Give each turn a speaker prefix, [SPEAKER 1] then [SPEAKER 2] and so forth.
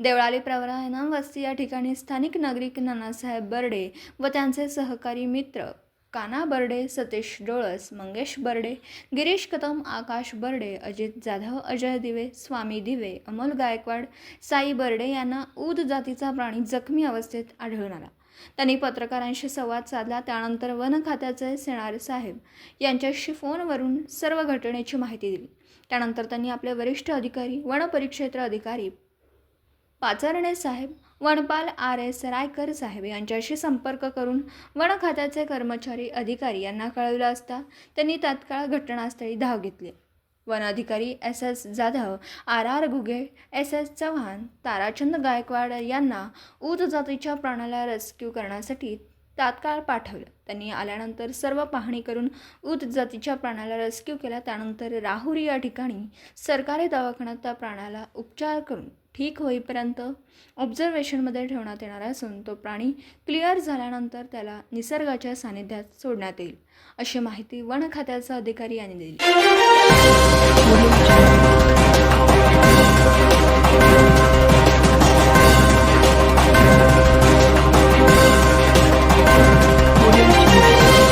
[SPEAKER 1] देवळाली प्रवरा वस्ती या ठिकाणी स्थानिक नागरिक नानासाहेब बर्डे व त्यांचे सहकारी मित्र काना बर्डे सतीश डोळस मंगेश बर्डे गिरीश कदम आकाश बर्डे अजित जाधव अजय दिवे स्वामी दिवे अमोल गायकवाड साई बर्डे यांना ऊद जातीचा प्राणी जखमी अवस्थेत आढळून आला. त्यांनी पत्रकारांशी संवाद साधला. त्यानंतर वन खात्याचे सेणार साहेब यांच्याशी फोनवरून सर्व घटनेची माहिती दिली. त्यानंतर त्यांनी आपले वरिष्ठ अधिकारी वन परिक्षेत्र अधिकारी पाचारणे साहेब वनपाल आर एस रायकर साहेब यांच्याशी संपर्क करून वन खात्याचे कर्मचारी अधिकारी यांना कळवलं असता त्यांनी तात्काळ घटनास्थळी धाव घेतली. वन अधिकारी S S Jadhav R R Ghuge S S Chavan Tarachand Gaikwad यांना ऊत जातीच्या प्राण्याला रेस्क्यू करण्यासाठी तात्काळ पाठवलं. त्यांनी आल्यानंतर सर्व पाहणी करून ऊद जातीच्या प्राण्याला रेस्क्यू केला. त्यानंतर राहुरी या ठिकाणी सरकारी दवाखान्यात त्या प्राण्याला उपचार करून ठीक होईपर्यंत ऑब्झर्वेशनमध्ये ठेवण्यात येणार असून तो प्राणी क्लिअर झाल्यानंतर त्याला निसर्गाच्या सानिध्यात सोडण्यात येईल. अशी माहिती वन खात्याचा अधिकारी यांनी दिली.